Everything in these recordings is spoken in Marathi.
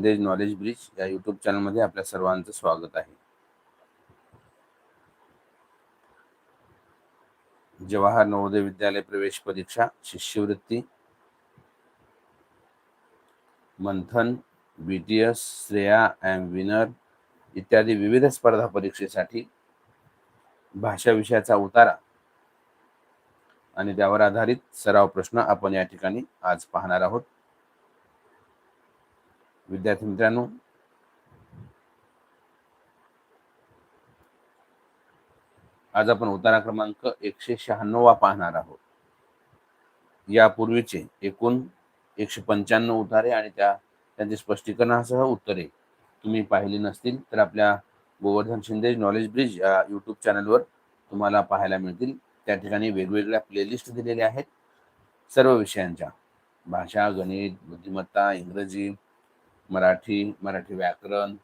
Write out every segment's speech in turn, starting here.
शिंदे नॉलेज ब्रिज या युट्यूब चॅनलमध्ये आपल्या सर्वांचं स्वागत आहे. जवाहर नवोदय विद्यालय प्रवेश परीक्षा शिष्यवृत्ती Manthan B T S Shreya and winner इत्यादी विविध स्पर्धा परीक्षेसाठी भाषा विषयाचा उतारा आणि त्यावर आधारित सराव प्रश्न आपण या ठिकाणी आज पाहणार आहोत. विद्यार्थी मित्रांनो आज आपण उतारा क्रमांक एकशे शहाण्णव पाहणार आहोत. यापूर्वीचे एकूण एकशे पंच्याण्णव उतारे आणि त्या त्यांचे स्पष्टीकरणासह उत्तरे तुम्ही पाहिली नसतील तर आपल्या गोवर्धन शिंदे नॉलेज ब्रिज या यूट्यूब चॅनलवर तुम्हाला पाहायला मिळतील. त्या ठिकाणी वेगवेगळ्या प्लेलिस्ट दिलेल्या आहेत. सर्व विषयांच्या भाषा गणित बुद्धिमत्ता इंग्रजी मराठी मराठी व्याकरण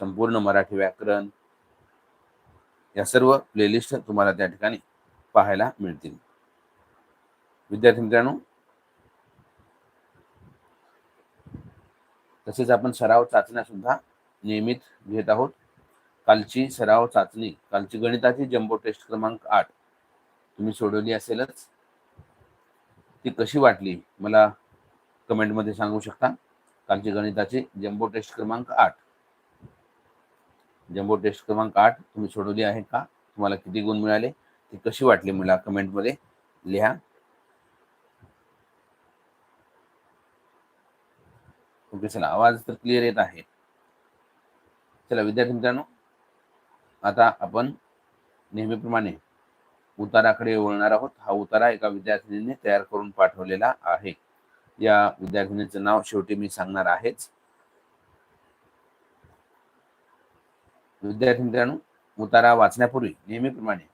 संपूर्ण मराठी व्याकरण या सर्व प्लेलिस्ट तुम्हाला त्या ठिकाणी पाहायला मिळतील. विद्यार्थी मित्रांनो तसेच आपण सराव चाचण्या सुद्धा नियमित घेत आहोत. कालची सराव चाचणी कालची गणिताची जम्बो टेस्ट क्रमांक आठ तुम्ही सोडवली असेलच ती कशी वाटली मला कमेंटमध्ये सांगू शकता? कालची गणिताची जम्बो टेस्ट क्रमांक आठ. जम्बो टेस्ट क्रमांक आठ तुम्ही सोडवली आहे का? तुम्हाला किती गुण मिळाले? ती कशी वाटली मला कमेंटमध्ये लिहा. ओके चला आवाज तर क्लिअर येत आहे. चला विद्यार्थी मित्रांनो आता आपण नेहमीप्रमाणे उताराकडे वळणार आहोत. हा उतारा एका विद्यार्थिनीने तयार करून पाठवलेला आहे. या विद्यार्थिनीचं नाव शेवटी मी सांगणार आहेच. विद्यार्थी मित्रांनो उतारा वाचण्यापूर्वी नेहमीप्रमाणे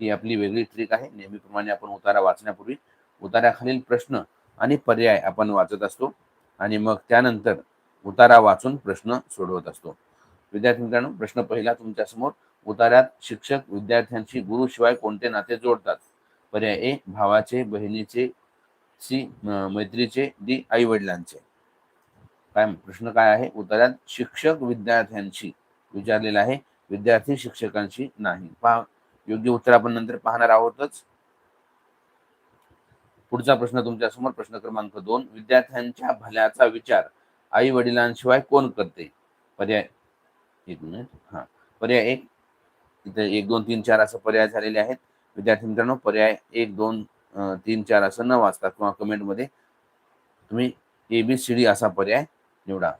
ही आपली वेगळी ट्रिक आहे. नेहमीप्रमाणे आपण उतारा वाचण्यापूर्वी उताराखालील प्रश्न आणि पर्याय आपण वाचत असतो आणि मग त्यानंतर उतारा वाचून प्रश्न सोडवत असतो. विद्यार्थी मित्रांनो प्रश्न पहिला तुमच्यासमोर. उतार्यात शिक्षक विद्यार्थ्यांशी गुरुशिवाय कोणते नाते जोडतात? पर्याय ए भावाचे बहिणीचे सी मैत्रीचे डी आई वडिलांचे काय प्रश्न काय आहे? उत्तरात शिक्षक विद्यार्थ्यांशी विचारलेला आहे. विद्यार्थी शिक्षकांशी नाही. पहा योग्य उत्तर आपण नंतर पाहणार आहोतच. पुढचा प्रश्न तुमच्यासमोर प्रश्न क्रमांक दोन. विद्यार्थ्यांच्या भल्याचा विचार आई वडिलांशिवाय कोण करते? पर्याय एक मिनिट. हा पर्याय एक. इथे एक दोन तीन चार असं पर्याय झालेले आहेत. विद्यार्थी मित्रांनो पर्याय एक दोन तीन चार असं न वाचता किंवा कमेंटमध्ये. तुम्ही ए बी सी डी असा पर्याय निवडा.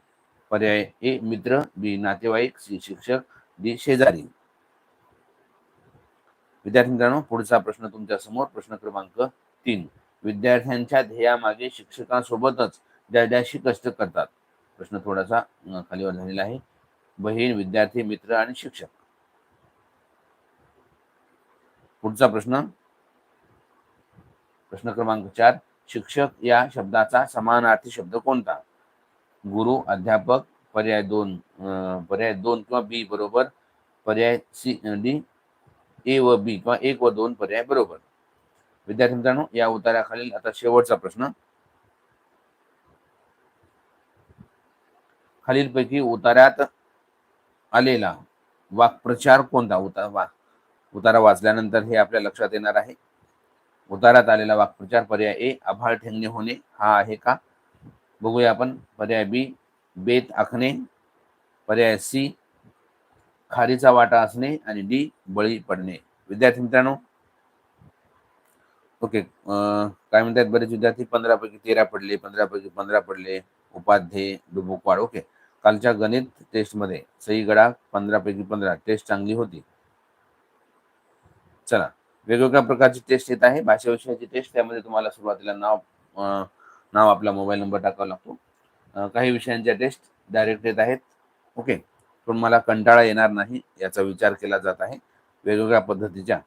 पर्याय ए मित्र बी नातेवाईक सी शिक्षक डी शेजारी. विद्यार्थी मित्रांनो पुढचा प्रश्न तुमच्यासमोर. प्रश्न क्रमांक तीन. विद्यार्थ्यांच्या ध्येयामागे शिक्षकांसोबतच द्याद्याशी कष्ट करतात. प्रश्न थोडासा खालीवर झालेला आहे. बहीण विद्यार्थी मित्र आणि शिक्षक. पुढचा प्रश्न. प्रश्न क्रमांक चार शिक्षक या शब्दाचा समानार्थी शब्द कोणता? गुरु अध्यापक पर्याय दोन पर्याय दोन किंवा बी बरोबर पर्याय सी डी ए व बी किंवा एक व दोन पर्याय बरोबर. विद्यार्थी मित्रांनो या उताराखालील आता शेवटचा प्रश्न. खालीलपैकी उतार्यात आलेला वाक्प्रचार कोणता? उतार वा उतारा वाचल्यानंतर हे आपल्या लक्षात येणार आहे. उतारात आलेला वाक्प्रचार पर्याय ए आभाळ ठेंगणे होणे हा आहे का? बघूया आपण. पर्याय बी बेत आखणे. पर्याय सी खारीचा वाटा असणे आणि डी बळी पडणे. विद्यार्थी मित्रांनो. ओके काय म्हणतात बरेच विद्यार्थी? पंधरा पैकी तेरा पडले पंधरा पैकी पंधरा पडले. उपाध्ये डुबुकवाड ओके. कालच्या गणित टेस्टमध्ये सई गडा पंधरा पैकी पंधरा. टेस्ट चांगली होती. चला. वेगवेगळ्या प्रकारची टेस्ट येत आहे. भाषा विषयाची टेस्ट त्यामध्ये तुम्हाला सुरुवातीला नाव नाव आपला मोबाईल नंबर टाकावा लागतो. काही विषयांच्या टेस्ट डायरेक्ट येत आहेत. ओके पण मला कंटाळा येणार नाही याचा विचार केला जात आहे. वेगवेगळ्या पद्धतीच्या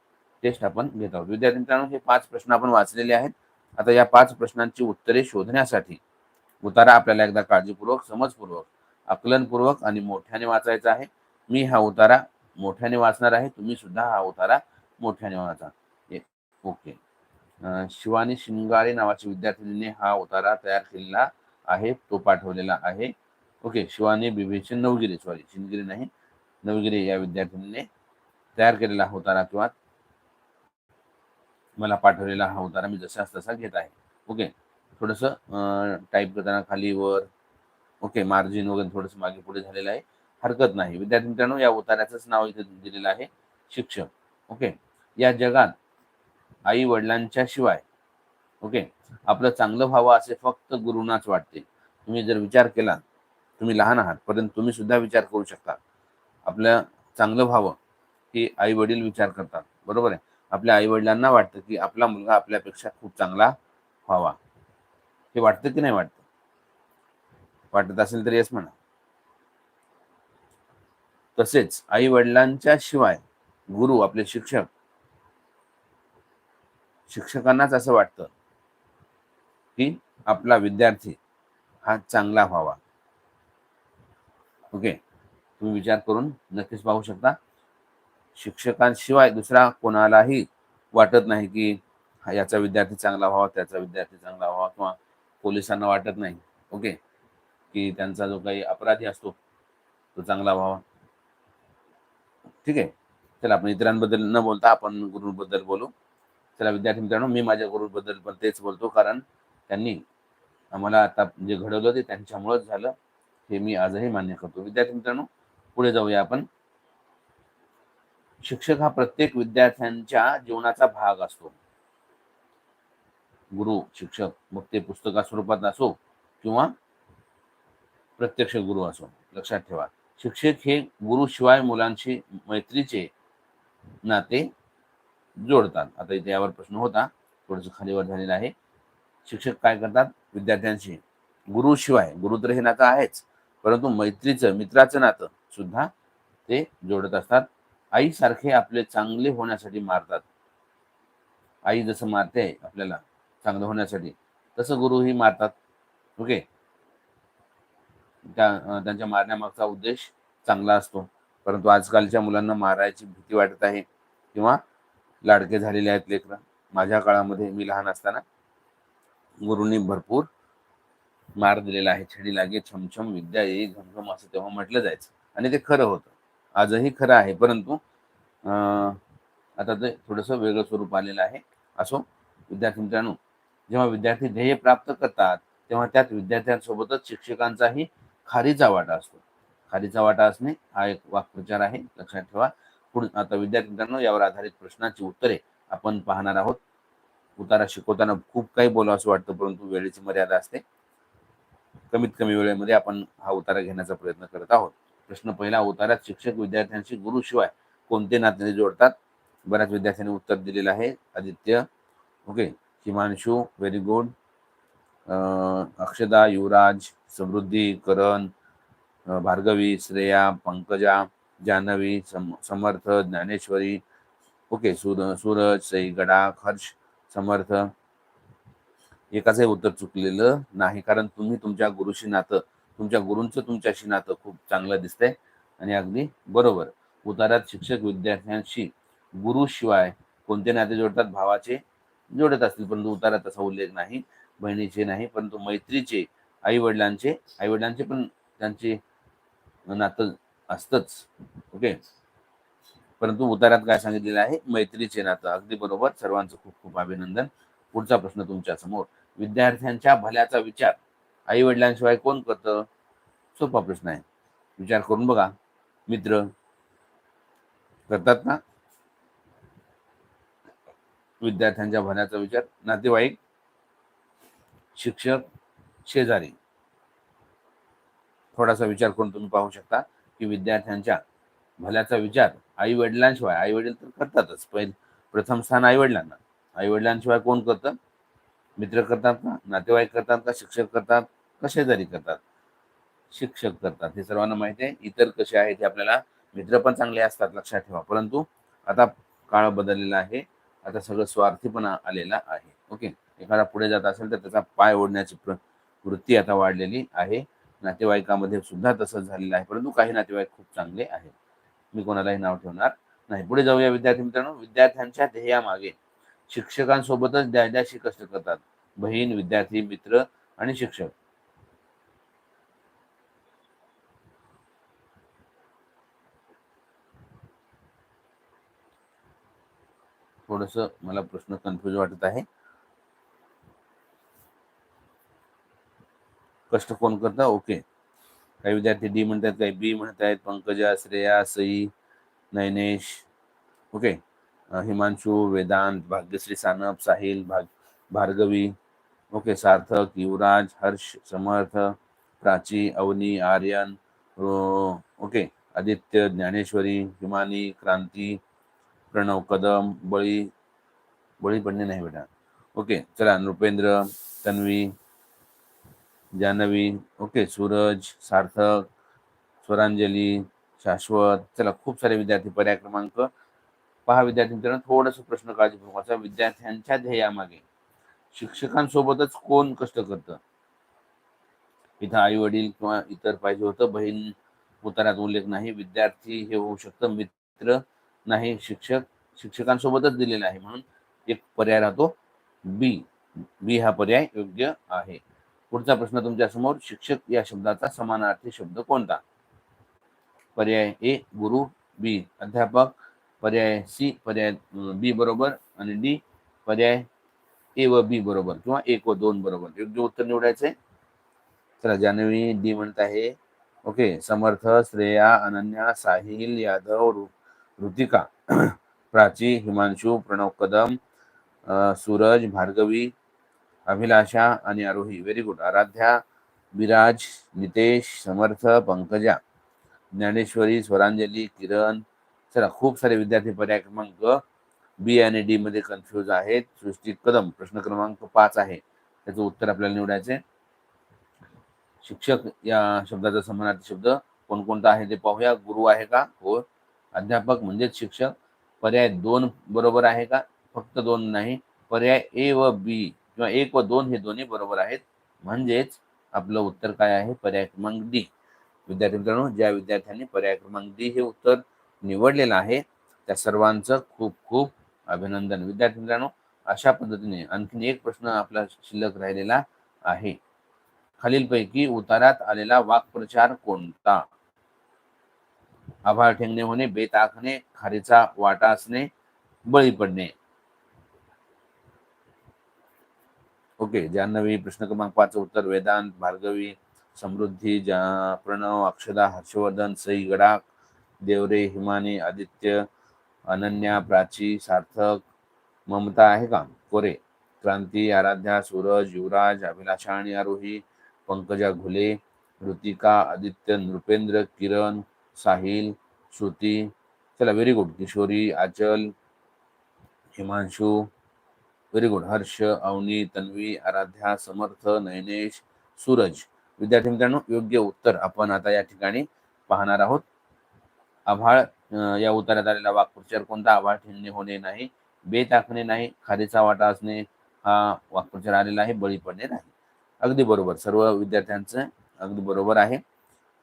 टेस्ट आपण घेत आहोत. विद्यार्थी मित्रांनो हे पाच प्रश्न आपण वाचलेले आहेत. आता या पाच प्रश्नांची उत्तरे शोधण्यासाठी उतारा आपल्याला एकदा काळजीपूर्वक समजपूर्वक आकलनपूर्वक आणि मोठ्याने वाचायचा आहे. मी हा उतारा मोठ्याने वाचणार आहे. तुम्ही सुद्धा हा उतारा मोठ्याने वाचा ओके. शिवानी शिंगारे नावाच्या विद्यार्थिनीने हा उतारा तयार केलेला आहे तो पाठवलेला आहे. ओके शिवानी बिभीषण नवगिरी सॉरी शिंदगिरी नाही नवगिरी या विद्यार्थिनीने तयार केलेला हा उतारा किंवा मला पाठवलेला हा उतारा मी जसा तसा घेत आहे. ओके थोडंसं टाईप करताना खाली वर ओके मार्जिन वगैरे थोडंसं मागे पुढे झालेलं आहे. हरकत नाही. विद्यार्थी मित्रांनो या उतार्याचंच नाव इथे दिलेलं आहे शिक्षक. ओके. या जगात आई वडिलांच्या शिवाय. ओके आपलं चांगलं व्हावं असे फक्त गुरुनाच वाटते तुम्ही जर विचार केला तुम्ही लहान आहात परंतु तुम्ही सुद्धा विचार करू शकता आपलं चांगलं व्हावं की आई वडील विचार करतात. बरोबर आहे? आपल्या आई वडिलांना वाटतं की आपला मुलगा आपल्यापेक्षा खूप चांगला व्हावा. हे वाटतं की नाही वाटतं? वाटत असेल तर येस म्हणा. तसेच आई वडिलांच्या शिवाय गुरु आपले शिक्षक शिक्षकांनाच असं वाटतं की आपला विद्यार्थी हा चांगला व्हावा. ओके? तुम्ही विचार करून नक्कीच पाहू शकता. शिक्षकांशिवाय दुसरा कोणालाही वाटत नाही की हा याचा विद्यार्थी चांगला व्हावा त्याचा विद्यार्थी चांगला व्हावा किंवा पोलिसांना वाटत नाही. ओके? की त्यांचा जो काही अपराधी असतो तो चांगला व्हावा. ठीक आहे? चला आपण इतरांबद्दल न बोलता आपण गुरुबद्दल बोलू. चला विद्यार्थी मित्रांनो मी माझ्या गुरुबद्दल पण तेच बोलतो कारण त्यांनी आम्हाला आता जे घडवलं ते त्यांच्यामुळेच झालं हे मी आजही मान्य करतो. विद्यार्थी मित्रांनो पुढे जाऊया आपण. शिक्षक हा प्रत्येक विद्यार्थ्यांच्या जीवनाचा भाग असतो. गुरु शिक्षक मग ते पुस्तका स्वरूपात असो किंवा प्रत्यक्ष गुरु असो लक्षात ठेवा. शिक्षक हे गुरुशिवाय मुलांशी मैत्रीचे नाते जोडतात. आता इथे यावर प्रश्न होता. थोडंसं खालीवर झालेला आहे. शिक्षक काय करतात? विद्यार्थ्यांशी. गुरुशिवाय गुरु तर हे नातं आहेच. परंतु मैत्रीचं मित्राचं नातं सुद्धा ते जोडत असतात. आई सारखे आपले चांगले होण्यासाठी मारतात. आई जसं मारते आपल्याला चांगलं होण्यासाठी तसं गुरुही मारतात. ओके? त्या त्यांच्या मारण्यामागचा उद्देश चांगला असतो. परंतु आजकालच्या मुलांना मारायची भीती वाटत आहे. किंवा लाडके झालेले आहेत लेकरं. माझ्या काळामध्ये मी लहान असताना गुरुंनी भरपूर मार दिलेला आहे. छडी लागे छमछम विद्या येई घमघम असं तेव्हा म्हटलं जायचं. आणि ते खरं होतं. आजही खरं आहे. परंतु आता ते थोडंसं वेगळं स्वरूप आलेलं आहे. असो विद्यार्थी मित्रांनो जेव्हा विद्यार्थी ध्येय प्राप्त करतात तेव्हा त्यात विद्यार्थ्यांसोबतच शिक्षकांचाही खारीचा वाटा असतो. खारीचा वाटा असणे हा एक वाक्प्रचार आहे. लक्षात ठेवा. पुढे आता विद्यार्थी मित्रांनो यावर आधारित प्रश्नांची उत्तरे आपण पाहणार आहोत. उतारा शिकवताना खूप काही बोलावं असं वाटतं परंतु वेळेची मर्यादा असते. कमीत कमी वेळेमध्ये आपण हा उतारा घेण्याचा प्रयत्न करत आहोत. प्रश्न पहिला उतारात शिक्षक विद्यार्थ्यांशी गुरुशिवाय कोणते नाते जोडतात? बऱ्याच विद्यार्थ्यांनी उत्तर दिलेलं आहे. Aditya okay Himanshu very good. Akshada Yuvraj Samruddhi Karan Bhargavi Shreya Pankaja Janhavi सम समर्थ ज्ञानेश्वरी ओके सूर सूरज सई गडा हर्ष समर्थ. एकाचंही उत्तर चुकलेलं नाही कारण तुम्ही तुमच्या गुरुशी नातं तुमच्या गुरूंचं तुमच्याशी नातं खूप चांगलं दिसतंय. आणि अगदी बरोबर. उतारात शिक्षक विद्यार्थ्यांशी गुरुशिवाय कोणते नाते जोडतात? भावाचे जोडत असतील परंतु उतारात तसा उल्लेख नाही बहिणीचे नाही परंतु मैत्रीचे आई वडिलांचे आई वडिलांचे पण त्यांचे नातं असतंच. ओके? परंतु उतारात काय सांगितलेलं आहे? मैत्रीचे नातं अगदी बरोबर. सर्वांचं खूप खूप अभिनंदन. पुढचा प्रश्न तुमच्यासमोर. विद्यार्थ्यांच्या भल्याचा विचार. आई वडिलांशिवाय कोण करतं? सोपा प्रश्न आहे. विचार करून बघा. मित्र? करतात ना? विद्यार्थ्यांच्या भल्याचा विचार. नातेवाईक? शिक्षक? शेजारी? थोडासा विचार करून तुम्ही पाहू शकता. की विद्यार्थ्यांच्या भल्याचा विचार. आई वडिलांशिवाय आई वडील तर करतातच पहिले प्रथम स्थान आई वडिलांना आई वडिलांशिवाय कोण करतं? मित्र करतात का? नातेवाईक करतात का? शिक्षक करतात? का शेजारी करतात? शिक्षक करतात. हे सर्वांना माहिती आहे. इतर कसे आहेत हे आपल्याला मित्र पण चांगले असतात लक्षात ठेवा. परंतु आता काळ बदललेला आहे. आता सगळं स्वार्थीपणा आलेला आहे. ओके? एखादा पुढे जात असेल तर त्याचा पाय ओढण्याची प्र वृत्ती आता वाढलेली आहे. नातेवाईकामध्ये सुद्धा तसंच झालेलं आहे. परंतु काही नातेवाईक खूप चांगले आहेत. मी कोणालाही नाव ठेवणार नाही. पुढे जाऊया विद्यार्थी मित्रांनो. विद्यार्थ्यांच्या ध्येयामागे शिक्षकांसोबतच द्याद्याशी कष्ट करतात. बहीण विद्यार्थी मित्र आणि शिक्षक. थोडस मला प्रश्न कन्फ्युज वाटत आहे. कष्ट कोण करता? ओके. काही विद्यार्थी डी म्हणतात काही बी म्हणत आहेत पंकजा श्रेया सई नयनेश. ओके. हिमांशू वेदांत भाग्यश्री सानप साहिल भाग भार्गवी. ओके. सार्थक युवराज हर्ष समर्थ प्राची अवनी आर्यन ओके. आदित्य ज्ञानेश्वरी हिमानी क्रांती प्रणव कदम बळी बळी पडणे नाही बेटा. ओके. चला नृपेंद्र तन्वी जान्हवी ओके सूरज सार्थक स्वरांजली शाश्वत चला खूप सारे विद्यार्थी पर्याय क्रमांक. पहा विद्यार्थी मित्रांनो थोडस प्रश्न काळजीपूर्वक वाचा. विद्यार्थ्यांच्या ध्येयामागे शिक्षकांसोबतच कोण कष्ट करतं? इथं आई वडील किंवा इतर पाहिजे होतं बहीण उतारात उल्लेख नाही विद्यार्थी हे होऊ शकतं मित्र नाही शिक्षक शिक्षकांसोबतच दिलेला आहे. म्हणून एक पर्याय राहतो. बी बी हा पर्याय योग्य आहे. पुढचा प्रश्न तुमच्यासमोर शिक्षक या शब्दाचा समानार्थी शब्द कोणता? पर्याय ए गुरु बी अध्यापक पर्याय सी पर्याय बी बरोबर आणि डी पर्याय ए व बी बरोबर किंवा एक व दोन बरोबर. योग्य उत्तर निवडायचंय? चला जान्हवी डी म्हणत आहे. ओके समर्थ श्रेया अनन्या साहिल यादव ऋतिका. प्राची हिमांशू प्रणव कदम सूरज भार्गवी अभिलाषा आणि आरोही. Very good Aradhya Viraj Nitesh Samarth Pankaja Dnyaneshwari Swaranjali Kiran. चला खूप सारे विद्यार्थी पर्याय क्रमांक बी आणि डी मध्ये कन्फ्युज आहेत. सृष्टी कदम प्रश्न क्रमांक पाच आहे. त्याचं उत्तर आपल्याला निवडायचे शिक्षक या शब्दाचा समानार्थी शब्द कोणकोणता आहे ते पाहूया. गुरु आहे का? हो. अध्यापक म्हणजेच शिक्षक. पर्याय दोन बरोबर आहे का? फक्त दोन नाही. पर्याय ए व बी किंवा एक व दोन हे दोन्ही बरोबर आहेत. म्हणजेच आपलं उत्तर काय आहे? पर्याय क्रमांक डी. विद्यार्थी मित्रांनो ज्या विद्यार्थ्यांनी पर्याय क्रमांक डी हे उत्तर निवडलेलं आहे त्या सर्वांचं खूप खूप अभिनंदन. विद्यार्थी मित्रांनो अशा पद्धतीने आणखीन एक प्रश्न आपला शिल्लक राहिलेला आहे. खालीलपैकी उतारात आलेला वाक्प्रचार कोणता? आभाळ ठेंगणे होणे बेत आखणे खारीचा वाटा असणे बळी पडणे. ओके जान्हवी प्रश्न क्रमांक पाच उत्तर वेदांत भार्गवी समृद्धी जा प्रणव अक्षदा हर्षवर्धन सई गडाख देवरे हिमानी आदित्य अनन्या प्राची सार्थक ममता आहे का? कोरे क्रांती आराध्या सूरज युवराज अभिलाषा आणि आरोही पंकजा घुले ऋतिका आदित्य नृपेंद्र किरण साहिल श्रुती चला very good Kishori Aanchal Himanshu very good Harsh Avani Tanvi Aradhya Samarth Nayanesh Suraj विद्यार्थी मित्रांनो योग्य उत्तर आपण आता या ठिकाणी पाहणार आहोत. आभाळ या उत्तरात आलेला वाक्प्रचार कोणता? आभाळ ठेवणे होणे नाही बे आखणे नाही खारीचा वाटा असणे हा वाक्प्रचार आलेला आहे बळी पडणे नाही. अगदी बरोबर. सर्व विद्यार्थ्यांचं अगदी बरोबर आहे.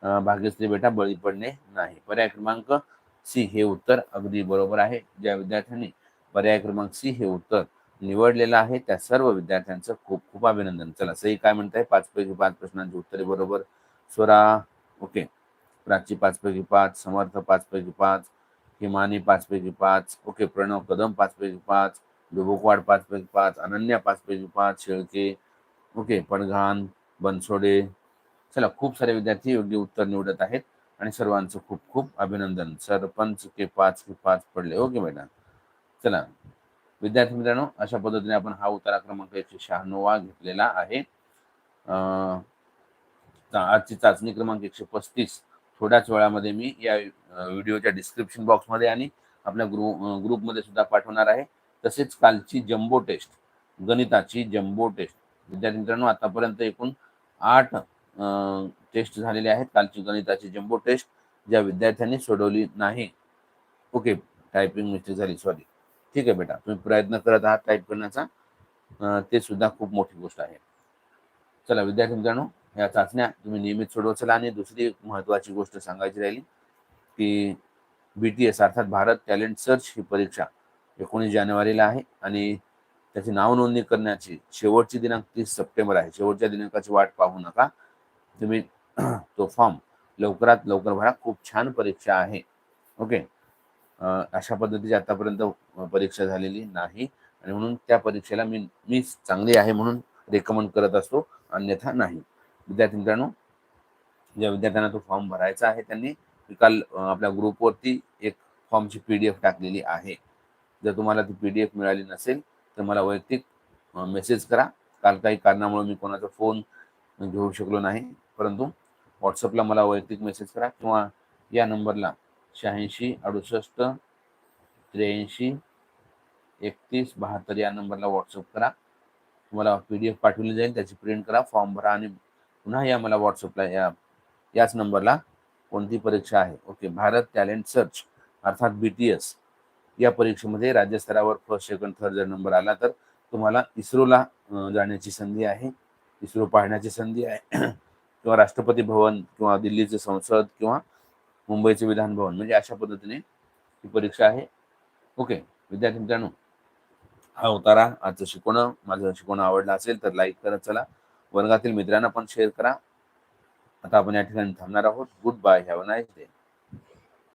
भाग्यश्री बेटा बळी पडणे नाही. पर्याय क्रमांक सी हे उत्तर अगदी बरोबर आहे. ज्या विद्यार्थ्यांनी पर्याय क्रमांक सी हे उत्तर निवडलेलं आहे त्या सर्व विद्यार्थ्यांचं खूप खूप अभिनंदन. चला सई काय म्हणताय? पाच पैकी पाच प्रश्नांची उत्तरे बरोबर. स्वरा ओके. प्राची पाच पैकी पाच समर्थ पाच पैकी पाच हिमानी पाच पैकी पाच ओके. प्रणव कदम पाच पैकी पाच डुबुकवाड पाच पैकी पाच अनन्या पाच पैकी पाच शेळके ओके. पडघान बनसोडे. चला खूप सारे विद्यार्थी योग्य उत्तर निवडत आहेत आणि सर्वांचं खूप खूप अभिनंदन. सरपंच के पाच के पाच पडले. Okay madam. चला विद्यार्थी मित्रांनो अशा पद्धतीने आपण हा उतारा क्रमांक एकशे शहाण्णवा घेतलेला आहे. आजची चाचणी क्रमांक एकशे पस्तीस. थोड्याच वेळामध्ये मी या व्हिडिओच्या डिस्क्रिप्शन बॉक्समध्ये आणि आपल्या ग्रु ग्रुपमध्ये सुद्धा पाठवणार आहे. तसेच कालची जम्बो टेस्ट गणिताची जम्बो टेस्ट विद्यार्थी मित्रांनो आतापर्यंत एकूण आठ टेस्ट झालेले आहेत. कालची गणिताची जम्बो टेस्ट ज्या विद्यार्थ्यांनी सोडवली नाही. ओके टायपिंग मिस्टेक झाली. सॉरी ठीक आहे बेटा तुम्ही प्रयत्न करत आहात टाईप करण्याचा. ते सुद्धा खूप मोठी गोष्ट आहे. चला विद्यार्थी मित्रांनो या चाचण्या तुम्ही नियमित सोडवत चला आणि दुसरी एक महत्त्वाची गोष्ट सांगायची राहिली की बी टी एस अर्थात भारत टॅलेंट सर्च ही परीक्षा एकोणीस जानेवारीला आहे आणि त्याची नाव नोंदणी करण्याची शेवटची दिनांक तीस सप्टेंबर आहे. शेवटच्या दिनांकाची वाट पाहू नका. तुम्ही तो फॉर्म लवकरात लवकर भरा. खूप छान परीक्षा आहे. ओके? अशा पद्धतीची आतापर्यंत परीक्षा झालेली नाही. आणि म्हणून त्या परीक्षेला मी मी चांगली आहे म्हणून रेकमेंड करत असतो. अन्यथा नाही. विद्यार्थी मित्रांनो ज्या विद्यार्थ्यांना तो फॉर्म भरायचा आहे त्यांनी काल आपल्या ग्रुपवरती एक फॉर्मची पी डी एफ टाकलेली आहे. जर तुम्हाला ती पी डी एफ मिळाली नसेल तर मला वैयक्तिक मेसेज करा. काल काही कारणामुळे मी कोणाचा फोन घेऊ शकलो नाही. परंतु व्हॉट्सअपला मला वैयक्तिक मेसेज करा किंवा या नंबरला शहाऐंशी अडुसष्ट त्र्याऐंशी एकतीस बहात्तर या नंबरला व्हॉट्सअप करा. तुम्हाला पी डी एफ पाठवली जाईल त्याची प्रिंट करा फॉर्म भरा आणि पुन्हा या मला व्हॉट्सअपला या याच नंबरला कोणती परीक्षा आहे. ओके भारत टॅलेंट सर्च अर्थात बी टी एस या परीक्षेमध्ये राज्यस्तरावर फर्स्ट सेकंड थर्ड जर नंबर आला तर तुम्हाला इस्रोला जाण्याची संधी आहे. इस्रो पाहण्याची संधी आहे. किंवा राष्ट्रपती भवन किंवा दिल्लीचे संसद किंवा मुंबईचे विधान भवन. म्हणजे अशा पद्धतीने ही परीक्षा आहे. ओके विद्यार्थी मित्रांनो हा उतारा आजचं शिकवणं. माझं शिकवणं आवडलं असेल तर लाईक करत चला. वर्गातील मित्रांना पण शेअर करा. आता आपण या ठिकाणी थांबणार आहोत. Goodbye have a nice day